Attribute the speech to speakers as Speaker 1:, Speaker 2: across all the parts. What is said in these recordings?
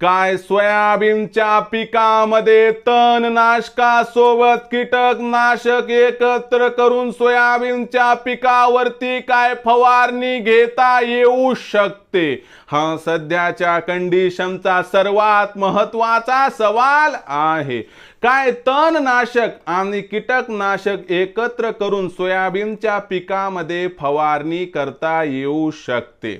Speaker 1: काय सोयाबीनच्या पिकामध्ये तणनाशकासोबत कीटकनाशक एकत्र करून सोयाबीनच्या पिकावरती काय फवारणी घेता येऊ शकते? हा सध्याच्या कंडिशनचा सर्वात महत्त्वाचा सवाल आहे. काय तणनाशक आणि कीटकनाशक एकत्र करून सोयाबीनच्या पिकामध्ये फवारणी करता येऊ शकते?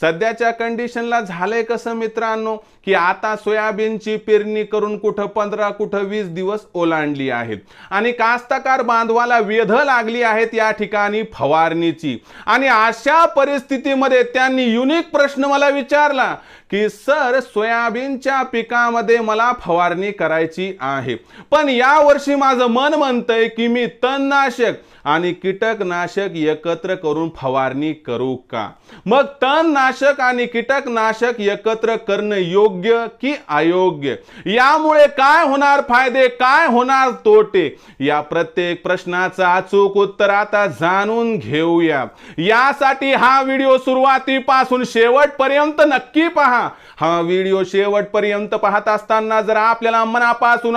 Speaker 1: सध्याच्या कंडिशनला झालंय कसं मित्रांनो? की आता सोयाबीनची पेरणी करून कुठं पंधरा कुठं वीस दिवस ओलांडली आहेत. आणि कास्तकार बांधवाला वेध लागली आहेत या ठिकाणी फवारणीची. आणि अशा परिस्थितीमध्ये त्यांनी युनिक प्रश्न मला विचारला की सर सोयाबीनच्या पिकामध्ये मला फवारणी करायची आहे. पण या वर्षी माझं मन म्हणतंय की मी तणनाशक आणि कीटकनाशक एकत्र करून फवारणी करू का? मग तणनाशक आणि कीटकनाशक एकत्र करणं योग्य की अयोग्य? यामुळे काय होणार फायदे काय होणार तोटे? या प्रत्येक प्रश्नाचं अचूक उत्तर आता जाणून घेऊया. यासाठी हा व्हिडिओ सुरुवातीपासून शेवटपर्यंत नक्की पहा. हा व्हिडिओ शेवटपर्यंत पाहत असताना जर आपल्याला मनापासून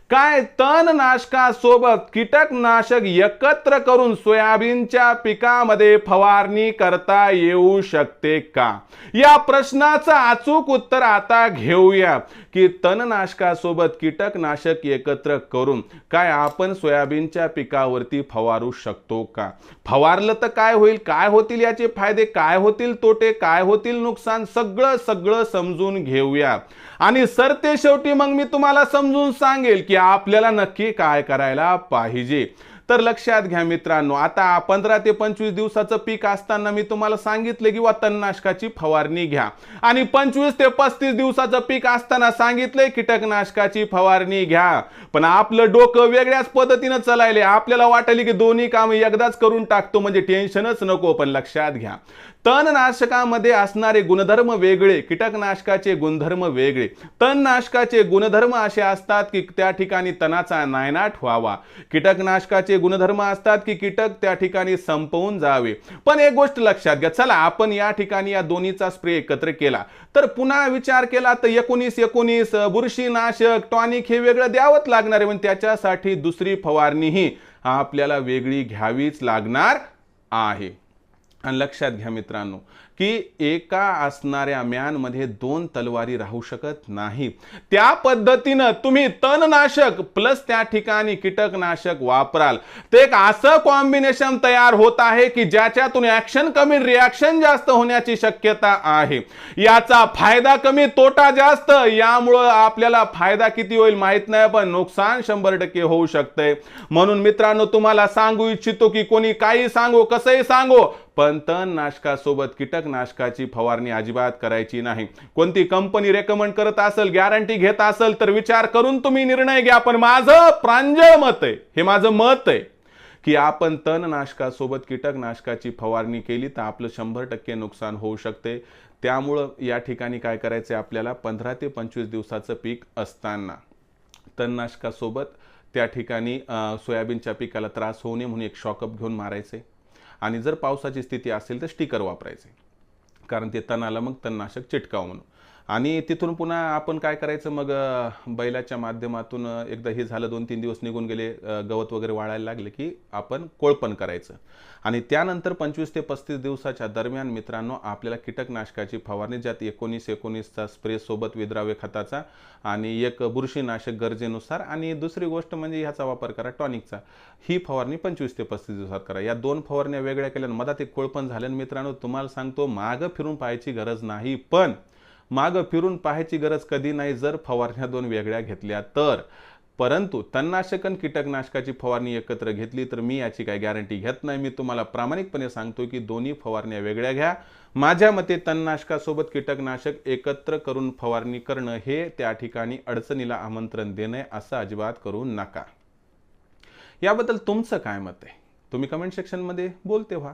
Speaker 1: काय तणनाशकासोबत कीटकनाशक एकत्र करून सोयाबीनच्या पिकामध्ये फवारणी करता येऊ शकते का? या प्रश्नाचं अचूक उत्तर आता घेऊया. की तणनाशकासोबत कीटकनाशक एकत्र करून काय आपण सोयाबीनच्या पिकावरती फवारू शकतो का? फवारलं तर काय होईल? काय होतील याचे फायदे? काय होतील तोटे? काय होतील नुकसान? सगळं सगळं समजून घेऊया. आणि सरते शेवटी मग मी तुम्हाला समजून सांगेल की आपल्याला नक्की काय करायला पाहिजे? तर लक्षात घ्या मित्रांनो आता पंधरा ते पंचवीस दिवसाचं पीक असताना मी तुम्हाला सांगितलं की वा तणनाशकाची फवारणी घ्या. आणि पंचवीस ते पस्तीस दिवसाचं पीक असताना सांगितलंय कीटकनाशकाची फवारणी घ्या. पण आपलं डोकं वेगळ्याच पद्धतीनं चलायले आपल्याला वाटले की दोन्ही काम एकदाच करून टाकतो म्हणजे टेन्शनच नको पण लक्षात घ्या. तणनाशकामध्ये असणारे गुणधर्म वेगळे कीटकनाशकाचे गुणधर्म वेगळे. तणनाशकाचे गुणधर्म असे असतात की त्या ठिकाणी तणाचा नायनाट व्हावा. कीटकनाशकाचे गुणधर्म असतात की कीटक त्या ठिकाणी संपवून जावे. पण एक गोष्ट लक्षात घ्या चला आपण या ठिकाणी या दोन्हीचा स्प्रे एकत्र केला. तर पुन्हा विचार केला तर एकोणीस एकोणीस बुरशीनाशक टॉनिक हे वेगळं द्यावंच लागणार आहे. पण त्याच्यासाठी दुसरी फवारणीही आपल्याला वेगळी घ्यावीच लागणार आहे. आणि लक्षात घ्या मित्रांनो की एका असणाऱ्या म्यानमध्ये दोन तलवारी राहू शकत नाही. त्या पद्धतीनं तुम्ही तणनाशक प्लस त्या ठिकाणी कीटकनाशक वापराल. ते एक असं कॉम्बिनेशन तयार होत आहे की ज्याच्यातून ऍक्शन कमी रिॲक्शन जास्त होण्याची शक्यता आहे. याचा फायदा कमी तोटा जास्त यामुळं आपल्याला फायदा किती होईल माहीत नाही पण नुकसान शंभर टक्के होऊ शकतंय. म्हणून मित्रांनो तुम्हाला सांगू इच्छितो की कोणी काही सांगो कसंही सांगो पण तणनाशकासोबत कीटकनाशकाची फवारणी अजिबात करायची नाही. कोणती कंपनी रेकमेंड करत असेल गॅरंटी घेत असेल तर विचार करून तुम्ही निर्णय घ्या. पण माझं प्रांजळ मत आहे. हे माझं मत आहे की आपण तणनाशकासोबत कीटकनाशकाची फवारणी केली तर आपलं शंभर टक्के नुकसान होऊ शकते. त्यामुळं या ठिकाणी काय करायचं आपल्याला? पंधरा ते पंचवीस दिवसाचं पीक असताना तणनाशकासोबत त्या ठिकाणी सोयाबीनच्या पिकाला त्रास होऊ नये म्हणून एक शॉकअप घेऊन मारायचे. आणि जर पावसाची स्थिती असेल तर स्टिकर वापरायचे. कारण ते तणाला मग तणनाशक चिटकाव म्हणून. आणि तिथून पुन्हा आपण काय करायचं? मग बैलाच्या माध्यमातून एकदा हे झालं दोन तीन दिवस निघून गेले गवत वगैरे वाळायला लागले की आपण कोळपण करायचं. आणि त्यानंतर पंचवीस ते पस्तीस दिवसाच्या दरम्यान मित्रांनो आपल्याला कीटकनाशकाची फवारणी ज्यात एकोणीस एकोणीसचा स्प्रे सोबत विद्राव्य खताचा आणि एक बुरशीनाशक गरजेनुसार आणि दुसरी गोष्ट म्हणजे ह्याचा वापर करा टॉनिकचा. ही फवारणी पंचवीस ते पस्तीस दिवसात करा. या दोन फवारण्या वेगळ्या केल्या मधात एक कोळपण झाल्यानं मित्रांनो तुम्हाला सांगतो मागं फिरून पाहायची गरज नाही. पण मागं फिरून पाहायची गरज कधी नाही जर फवारण्या दोन वेगळ्या घेतल्या तर. परंतु तणनाशक आणि कीटकनाशकाची फवारणी एकत्र घेतली तर मी याची काही गॅरंटी घेत नाही. मी तुम्हाला प्रामाणिकपणे सांगतो की दोन्ही फवारण्या वेगळ्या घ्या. माझ्या मते तणनाशकासोबत कीटकनाशक एकत्र करून फवारणी करणं हे त्या ठिकाणी अडचणीला आमंत्रण देणं असं अजिबात करू नका. याबद्दल तुमचं काय मत आहे? तुम्ही कमेंट सेक्शनमध्ये बोलते व्हा.